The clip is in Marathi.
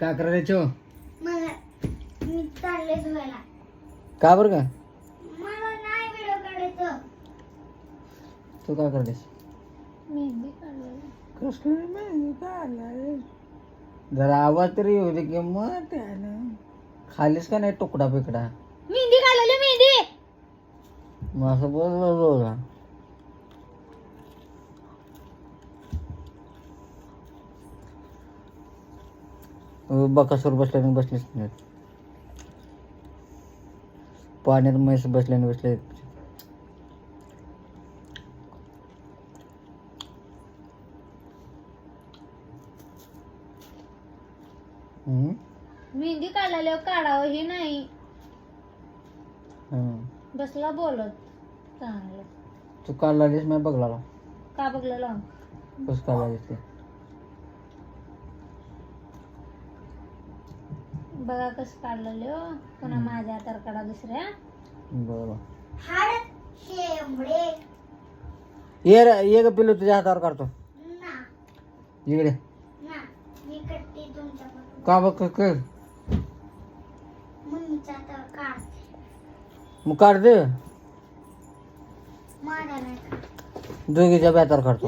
काय करायचो मला मी चालले धुवायला. का बरं का? मला नाही व्हिडिओ काढायचं तू काय? करतेस मेहंदी काढायला जरा आवाज तरी येऊ दे की मग त्यानं खालीच का नाही तुकडा बिकडा मेहंदी काढायला मेहंदी. मग असं बोललो का बकासूर बसल्याने बसलेच नाहीत. पाण्यात म्हैस बसल्याने बसले? मेहंदी काढायला काढावं हे नाही. बसला बोलत. चांगलं. तू काढलालीस मी बघला का बघलेलं कस काढलालीस ते. बघा कसं काढलेलं हो. पुन्हा माझ्या हातावर काढा दुसऱ्या. बरोबर हाड शेंबडे ये रे ये ग पिलू तुझ्या हातावर काढतो. ना. इकडे. ना. मी कट्टी का बघ क- हातावर काढते. मग काढ दे. माझ्या नाही काढत. दोघीच्या बॅतावर काढतो.